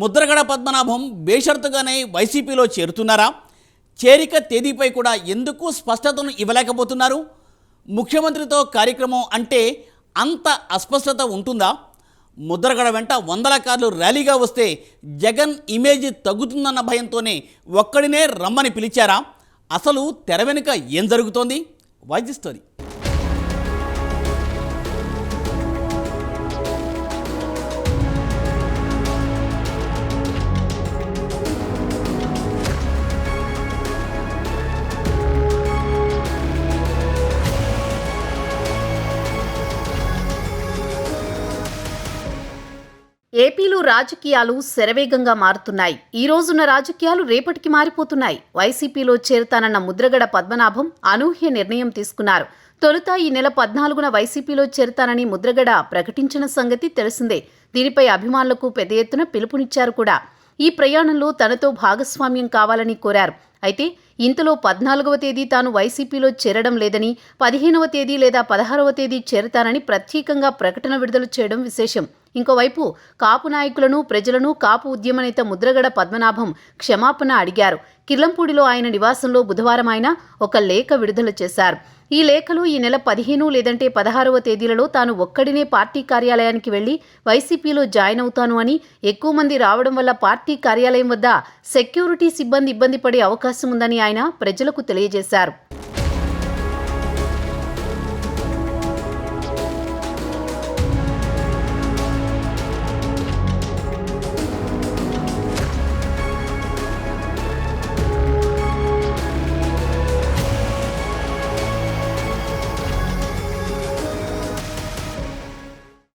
ముద్రగడ పద్మనాభం బేషరతుగానే వైసీపీలో చేరుతున్నారా? చేరిక తేదీపై కూడా ఎందుకు స్పష్టతను ఇవ్వలేకపోతున్నారు? ముఖ్యమంత్రితో కార్యక్రమం అంటే అంత అస్పష్టత ఉంటుందా? ముద్రగడ వెంట వందల కార్లు ర్యాలీగా వస్తే జగన్ ఇమేజ్ తగ్గుతుందన్న భయంతోనే ఒక్కడినే రమ్మని పిలిచారా? అసలు తెర వెనుక ఏం జరుగుతోంది? Voice story. ఏపీలో రాజకీయాలు శరవేగంగా మారుతున్నాయి. ఈ రోజున్న రాజకీయాలు రేపటికి మారిపోతున్నాయి. వైసీపీలో చేరుతానన్న ముద్రగడ పద్మనాభం అనూహ్య నిర్ణయం తీసుకున్నారు. తొలుత ఈ నెల పద్నాలుగున వైసీపీలో చేరుతానని ముద్రగడ ప్రకటించిన సంగతి తెలిసిందే. దీనిపై అభిమానులకు పెద్ద ఎత్తున పిలుపునిచ్చారు కూడా. ఈ ప్రయాణంలో తనతో భాగస్వామ్యం కావాలని కోరారు. అయితే ఇంతలో పద్నాలుగవ తేదీ తాను వైసీపీలో చేరడం లేదని పదిహేనవ తేదీ లేదా పదహారవ తేదీ చేరతానని ప్రత్యేకంగా ప్రకటన విడుదల చేయడం విశేషం. ఇంకోవైపు కాపు నాయకులను ప్రజలను కాపు ఉద్యమ నేత ముద్రగడ పద్మనాభం క్షమాపణ అడిగారు. కిర్లంపూడిలో ఆయన నివాసంలో బుధవారం ఆయన ఒక లేఖ విడుదల చేశారు. ఈ లేఖలు ఈ నెల పదిహేను లేదంటే పదహారవ తేదీలలో తాను ఒక్కడినే పార్టీ కార్యాలయానికి వెళ్ళి వైసీపీలో జాయిన్ అవుతాను అని ఎక్కువ మంది రావడం వల్ల పార్టీ కార్యాలయం వద్ద సెక్యూరిటీ సిబ్బంది ఇబ్బంది పడే అవకాశం ఉందని ఆయన ప్రజలకు తెలియజేశారు.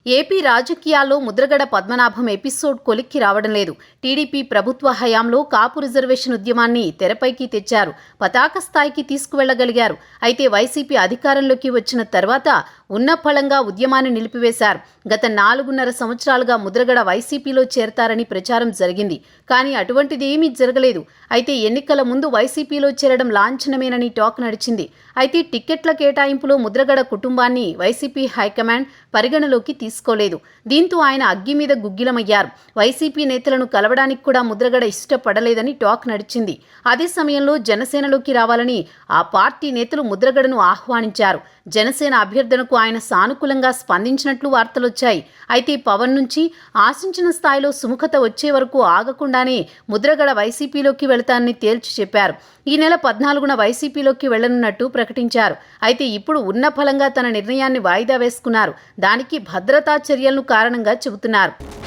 ఏపీ రాజకీయాల్లో ముద్రగడ పద్మనాభం ఎపిసోడ్ కొలిక్కి రావడం లేదు. టీడీపీ ప్రభుత్వ హయాంలో కాపు రిజర్వేషన్ ఉద్యమాన్ని తెరపైకి తెచ్చారు. పతాక స్థాయికి తీసుకువెళ్ళగలిగారు. అయితే వైసీపీ అధికారంలోకి వచ్చిన తర్వాత ఉన్న ఫలంగా ఉద్యమాన్ని నిలిపివేశారు. గత నాలుగున్నర సంవత్సరాలుగా ముద్రగడ వైసీపీలో చేరతారని ప్రచారం జరిగింది. కానీ అటువంటిది ఏమీ జరగలేదు. అయితే ఎన్నికల ముందు వైసీపీలో చేరడం లాంఛనమేనని టాక్ నడిచింది. అయితే టిక్కెట్ల కేటాయింపులో ముద్రగడ కుటుంబాన్ని వైసీపీ హైకమాండ్ పరిగణలోకి తీసుకోలేదు దీంతో ఆయన అగ్గి మీద గుగ్గిలమయ్యారు. వైసీపీ నేతలను కలవడానికి కూడా ముద్రగడ ఇష్టపడలేదని టాక్ నడిచింది. అదే సమయంలో జనసేనలోకి రావాలని ఆ పార్టీ నేతలు ముద్రగడను ఆహ్వానించారు. జనసేన అభ్యర్థనకు ఆయన సానుకూలంగా స్పందించినట్లు వార్తలొచ్చాయి. అయితే పవన్ నుంచి ఆశించిన స్థాయిలో సుముఖత వచ్చే వరకు ఆగకుండానే ముద్రగడ వైసీపీలోకి వెళతానని తేల్చి చెప్పారు. ఈ నెల పద్నాలుగున వైసీపీలోకి వెళ్ళనున్నట్టు ప్రకటించారు. అయితే ఇప్పుడు ఉన్న ఫలంగా తన నిర్ణయాన్ని వాయిదా వేసుకున్నారు. దానికి భద్రత చర్యలను కారణంగా చెబుతున్నారు.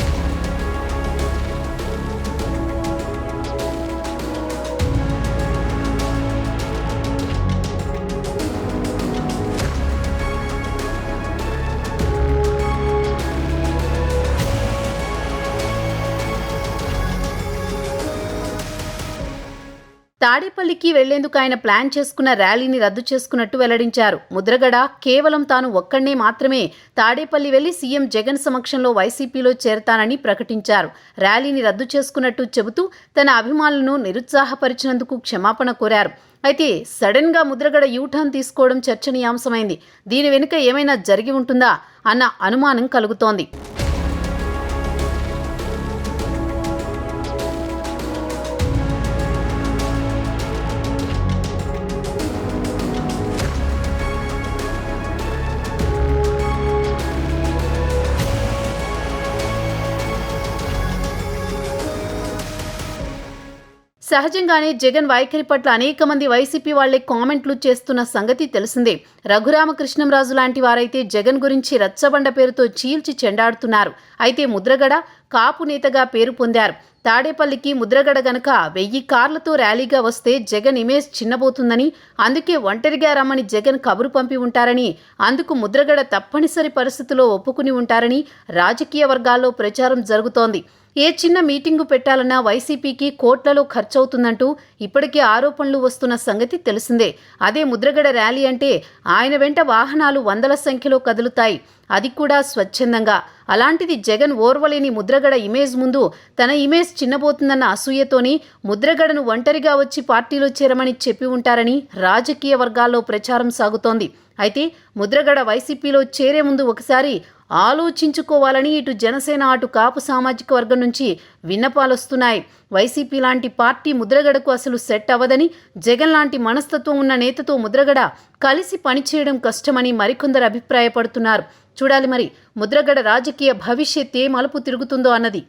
తాడేపల్లికి వెళ్ళేందుకు ఆయన ప్లాన్ చేసుకున్న ర్యాలీని రద్దు చేసుకున్నట్టు వెల్లడించారు. ముద్రగడ కేవలం తాను ఒక్కడే మాత్రమే తాడేపల్లి వెళ్ళి సీఎం జగన్ సమక్షంలో వైసీపీలో చేరతానని ప్రకటించారు. ర్యాలీని రద్దు చేసుకున్నట్టు చెబుతూ తన అభిమానులను నిరుత్సాహపరిచినందుకు క్షమాపణ కోరారు. అయితే సడన్గా ముద్రగడ యూటర్న్ తీసుకోవడం చర్చనీయాంశమైంది. దీని వెనుక ఏమైనా జరిగి ఉంటుందా అన్న అనుమానం కలుగుతోంది. సహజంగానే జగన్ వైఖరి పట్ల అనేక మంది వైసీపీ వాళ్ళే కామెంట్లు చేస్తున్న సంగతి తెలిసిందే. రఘురామకృష్ణంరాజు లాంటి వారైతే జగన్ గురించి రచ్చబండ పేరుతో చీల్చి చెండాడుతున్నారు. అయితే ముద్రగడ కాపు నేతగా పేరు పొందారు. తాడేపల్లికి ముద్రగడ గనక వెయ్యి కార్లతో ర్యాలీగా వస్తే జగన్ ఇమేజ్ చిన్నబోతుందని అందుకే ఒంటరిగా రమ్మని జగన్ కబురు పంపి ఉంటారని అందుకు ముద్రగడ తప్పనిసరి పరిస్థితిలో ఒప్పుకుని ఉంటారని రాజకీయ వర్గాల్లో ప్రచారం జరుగుతోంది. ఏ చిన్న మీటింగు పెట్టాలన్నా వైసీపీకి కోట్లలో ఖర్చవుతుందంటూ ఇప్పటికే ఆరోపణలు వస్తున్న సంగతి తెలిసిందే. అదే ముద్రగడ ర్యాలీ అంటే ఆయన వెంట వాహనాలు వందల సంఖ్యలో కదులుతాయి. అది కూడా స్వచ్ఛందంగా. అలాంటిది జగన్ ఓర్వలేని ముద్రగడ ఇమేజ్ ముందు తన ఇమేజ్ చిన్నబోతుందన్న అసూయతోని ముద్రగడను ఒంటరిగా వచ్చి పార్టీలో చేరమని చెప్పి ఉంటారని రాజకీయ వర్గాల్లో ప్రచారం సాగుతోంది. అయితే ముద్రగడ వైసీపీలో చేరే ముందు ఒకసారి ఆలోచించుకోవాలని ఇటు జనసేన అటు కాపు సామాజిక వర్గం నుంచి విన్నపాలొస్తున్నాయి. వైసీపీ లాంటి పార్టీ ముద్రగడకు అసలు సెట్ అవ్వదని జగన్ లాంటి మనస్తత్వం ఉన్న నేతతో ముద్రగడ కలిసి పనిచేయడం కష్టమని మరికొందరు అభిప్రాయపడుతున్నారు. చూడాలి మరి ముద్రగడ రాజకీయ భవిష్యత్ ఏ మలుపు తిరుగుతుందో అన్నది.